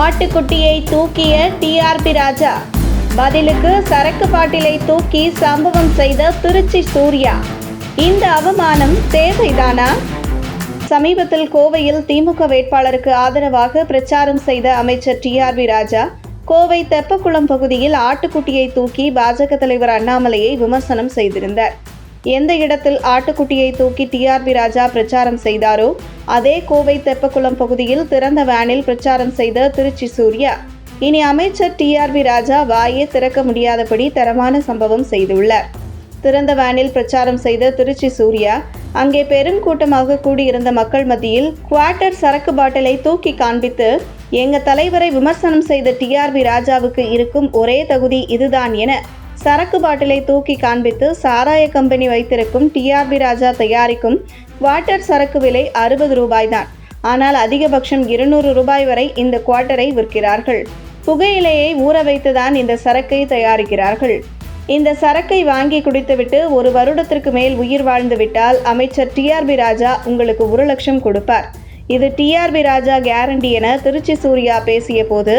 ஆட்டுக்குட்டியை தூக்கிய டிஆர்பி ராஜா. பதிலுக்கு சரக்கு பாட்டிலை தூக்கி சம்பவம் செய்த திருச்சி சூர்யா. இந்த அவமானம் தேவைதானா? சமீபத்தில் கோவையில் திமுக வேட்பாளருக்கு ஆதரவாக பிரச்சாரம் செய்த அமைச்சர் டிஆர்பி ராஜா கோவை தெப்பக்குளம் பகுதியில் ஆட்டுக்குட்டியை தூக்கி பாஜக தலைவர் அண்ணாமலையை விமர்சனம் செய்திருந்தார். எந்த இடத்தில் ஆட்டுக்குட்டியை தூக்கி டிஆர்பி ராஜா பிரச்சாரம் செய்தாரோ அதே கோவை தெப்பக்குளம் பகுதியில் திறந்த வேனில் பிரச்சாரம் செய்த திருச்சி சூர்யா. இனி அமைச்சர் டிஆர்பி ராஜா வாயே திறக்க முடியாதபடி தரமான சம்பவம் செய்துள்ளார். திறந்த வேனில் பிரச்சாரம் செய்த திருச்சி சூர்யா அங்கே பெரும் கூட்டமாக கூடியிருந்த மக்கள் மத்தியில் குவார்ட்டர் சரக்கு பாட்டிலை தூக்கி காண்பித்து எங்க தலைவரை விமர்சனம் செய்த டிஆர்பி ராஜாவுக்கு இருக்கும் ஒரே தகுதி இதுதான் என சரக்கு பாட்டிலை தூக்கி காண்பித்து சாராய கம்பெனி வைத்திருக்கும் டிஆர்பி ராஜா தயாரிக்கும் குவார்ட்டர் சரக்கு விலை அறுபது ரூபாய்தான். ஆனால் அதிகபட்சம் இருநூறு ரூபாய் வரை இந்த குவார்ட்டரை விற்கிறார்கள். புகையிலையை ஊற வைத்துதான் இந்த சரக்கை தயாரிக்கிறார்கள். இந்த சரக்கை வாங்கி குடித்துவிட்டு ஒரு வருடத்திற்கு மேல் உயிர் வாழ்ந்து விட்டால் அமைச்சர் டிஆர்பி ராஜா உங்களுக்கு ஒரு லட்சம் கொடுப்பார். இது டிஆர்பி ராஜா கேரண்டி என திருச்சி சூர்யா பேசிய போது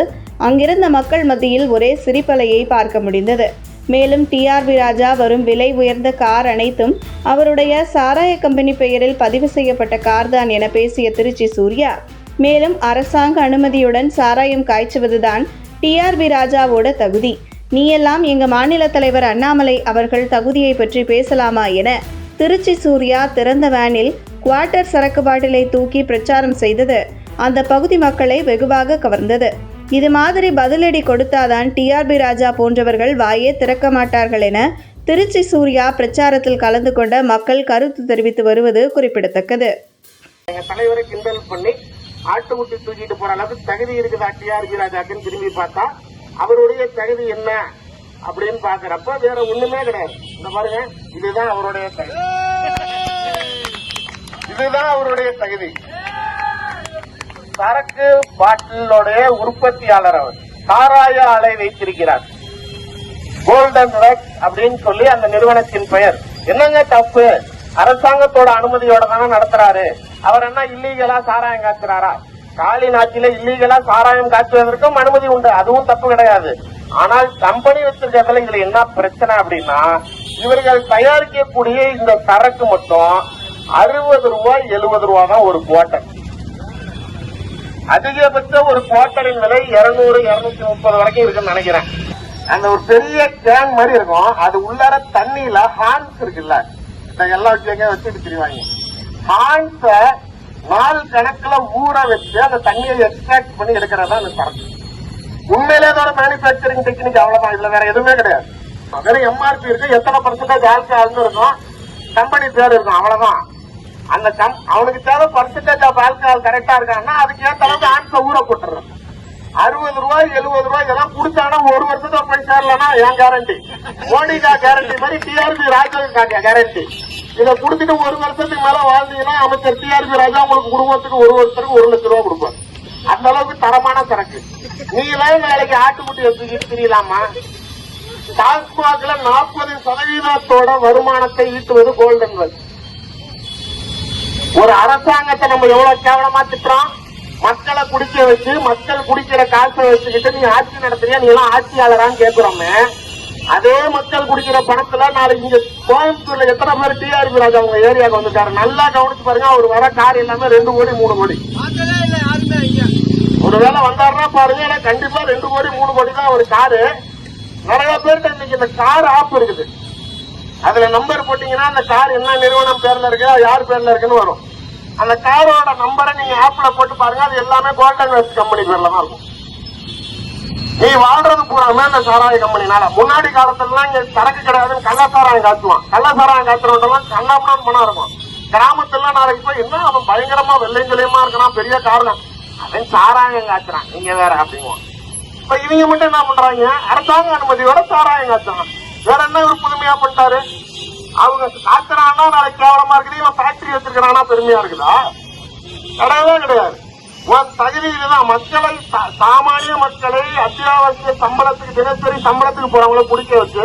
அங்கிருந்த மக்கள் மத்தியில் ஒரே சிரிப்பலையை பார்க்க முடிந்தது. மேலும் டிஆர்பி ராஜா வரும் விலை உயர்ந்த கார் அனைத்தும் அவருடைய சாராய கம்பெனி பெயரில் பதிவு செய்யப்பட்ட கார்தான் என பேசிய திருச்சி சூர்யா. மேலும் அரசாங்க அனுமதியுடன் சாராயம் காய்ச்சுவதுதான் டிஆர்பி ராஜாவோட தகுதி. நீயெல்லாம் எங்க மாநில தலைவர் அண்ணாமலை அவர்கள் தகுதியை பற்றி பேசலாமா என திருச்சி சூர்யா திறந்த வேனில் குவார்ட்டர் சரக்கு பாட்டிலை தூக்கி பிரச்சாரம் செய்தது. அந்த பகுதி மக்களை வெகுவாக கவர்ந்தது. இது மாதிரி பதிலடி கொடுத்தாதான் டிஆர்பி ராஜா போன்றவர்கள் வாயே திறக்க மாட்டார்கள் என திருச்சி சூர்யா பிரச்சாரத்தில் கலந்து கொண்ட மக்கள் கருத்து தெரிவித்து வருவது குறிப்பிடத்தக்கது. தலைவரை கிண்டல் பண்ணி ஆட்டுக்குட்டி தூக்கிட்டு போற அளவுக்கு தகுதி இருக்குதா டிஆர்பி ராஜாக்குன்னு திரும்பி பார்த்தா அவருடைய தகுதி என்ன அப்படின்னு பாக்குறப்ப வேற ஒண்ணுமே கிடையாது. இந்த பாருங்க இதுதான் அவருடைய தகுதி. இதுதான் அவருடைய தகுதி. சரக்கு பாட்டிலுடைய உற்பத்தியாளர் அவர். சாராய ஆலை வைத்திருக்கிறார். கோல்டன் ரெக் அப்படின்னு சொல்லி அந்த நிறுவனத்தின் பெயர். என்னங்க தப்பு? அரசாங்கத்தோட அனுமதியோட தானே நடத்துறாரு. அவர் என்ன இல்லீகலா சாராயம் காய்ச்சுறாரா காலி நாட்டில இல்லீகலா சாராயம் காய்ச்சுவதற்கும் அனுமதி உண்டு. அதுவும் தப்பு கிடையாது. ஆனால் கம்பெனி வச்சிருக்கிறதுல இதுல என்ன பிரச்சனை அப்படின்னா இவர்கள் தயாரிக்கக்கூடிய இந்த சரக்கு மட்டும் அறுபது ரூபாய் எழுபது ரூபாய் தான் ஒரு கோட்டை அதிகபட்ச ஒரு குவார்டரின் விலை இருநூறு இருநூத்தி முப்பது வரைக்கும் இருக்குன்னு நினைக்கிறேன். அந்த ஒரு பெரிய கேன் மாதிரி இருக்கும். அது உள்ளார தண்ணியில ஹான்ஸ் இருக்குல்ல. எல்லா விஷயங்களும் வச்சுட்டு தெரிவாங்க. ஹான்ஸ நாள் கணக்குல ஊற வச்சு அந்த தண்ணியை எக்ஸ்ட்ராக்ட் பண்ணி எடுக்கிறதா அந்த சரக்கு உண்மையிலே அதோட மேனுபேக்சரிங் டெக்னிக் அவ்வளவுதான். இதுல வேற எதுவுமே கிடையாது. வெறும் எம்ஆர்பி இருக்கு. எத்தனை பர்சன்டேஜ் ஆல்கஹால்னு இருக்கும். கம்பெனி பேர் இருக்கும். அவ்வளவுதான். அந்த கம் அவனுக்கு தேவை பர்சன்டேஜ் ஆஃப் ஆல்கஹால் கரெக்டா இருக்கான்னா அதுக்கு ஏத்த அளவுக்கு ஆன்ஸ ஊற போட்டுறான் அறுபது ரூபாய் எழுபது ரூபாய் இதெல்லாம் குடிச்சானா ஒரு வருஷத்துக்கு போய் சேரலன்னா என் கேரண்டி மோடிகா கேரண்டி மாதிரி டிஆர்பி ராஜா கேரண்டி இதை குடிச்சிட்டு ஒரு வருஷத்துக்கு மேல வாழ்ந்தீங்கன்னா அமைச்சர் டிஆர்பி ராஜா உங்களுக்கு குடும்பத்துக்கு ஒரு வருஷத்துக்கு ஒரு லட்சம் ரூபாய் கொடுப்பாரு. அந்த அளவுக்கு தரமான சரக்கு. நீ எல்லாம் நாளைக்கு ஆட்டுக்குட்டி வச்சுக்கிட்டு தெரியலாமா? டாஸ்மாக்ல நாற்பது சதவீதத்தோட வருமானத்தை ஈட்டுவது கோல்டன் வெல்த் ஒரு அரசாங்கத்தை நம்ம எவ்வளவு கேவலமா திட்டுறோம்? மக்களை குடிக்க வச்சு மக்கள் குடிக்கிற காசை வச்சுக்கிட்டு நீ ஆட்சி நடத்துறியா? நீ எல்லாம் ஆட்சியாளரான்னு கேக்குறோமே. அதே மக்கள் குடிக்கிற பணத்துல நாளைக்கு இங்க கோயம்புத்தூர்ல எத்தனை பேர் டிஆர்பி ராஜா உங்க ஏரியாவுக்கு வந்துட்டாரு? நல்லா கவனிச்சு பாருங்க அவர் வர கார் எல்லாமே ரெண்டு கோடி மூணு கோடி. ஒருவேளை வந்தாருன்னா பாருங்க ஏன்னா கண்டிப்பா ரெண்டு கோடி மூணு கோடி தான் ஒரு காரு. நிறைய பேர்கிட்ட இன்னைக்கு இந்த கார் ஆப் இருக்குது. அதுல நம்பர் போட்டீங்கன்னா அந்த கார் என்ன நிறுவனம் பேர்ல இருக்கு யார் பேர்ல இருக்குன்னு வரும். அந்த காரோட நம்பரை நீங்க ஆப்ல போட்டு பாருங்க அது எல்லாமே கோல்டன் வெஸ்ட் கம்பெனி பேர்ல தான் இருக்கும். நீ வாழ்றது பூராமே அந்த சாராய கம்பெனினால முன்னாடி காலத்துல இங்க சரக்கு கிடையாதுன்னு கள்ள சாராயம் காத்துவான் கள்ள சாராயம் காத்துறவங்கலாம் கண்ணாமணான்னு பணம் இருக்கும். கிராமத்துல நாளைக்கு போய் என்ன அவன் பயங்கரமா வெள்ளைங்களையுமா இருக்கிறான் பெரிய காரணம் அவன் சாராயம் காத்துறான் நீங்க வேற அப்படிங்குவான். இப்ப இவங்க மட்டும் என்ன பண்றாங்க? அரசாங்க அனுமதியோட சாராயம் காத்துறான் வேற என்ன ஒரு புதுமையா பண்ணிட்டாரு? அவங்க காத்துறான்னா நாளைக்கு கேவலமா இருக்குது இவன் ஃபேக்டரி வச்சிருக்கிறானா பெருமையா இருக்குதா? கிடையவே கிடையாது. உன் தகுதி தான் மக்களை சா- சாமானிய மக்களை அத்தியாவசிய சம்பளத்துக்கு தினசரி சம்பளத்துக்கு போறவங்களை பிடிக்க வச்சு